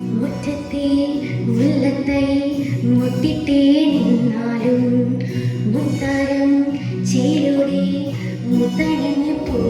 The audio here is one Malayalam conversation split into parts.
ും മുല്ലത്തൈ മുട്ടിട്ടേ നിന്നാലും പോ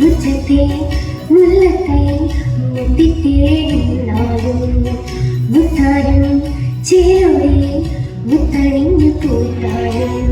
ഭുജത്തെ മുല്ലത്തെ മുത്തിത്തേടുന്നാലും മുത്താരും ചേരുടെ മുത്തണിഞ്ഞു കൂട്ടാനും.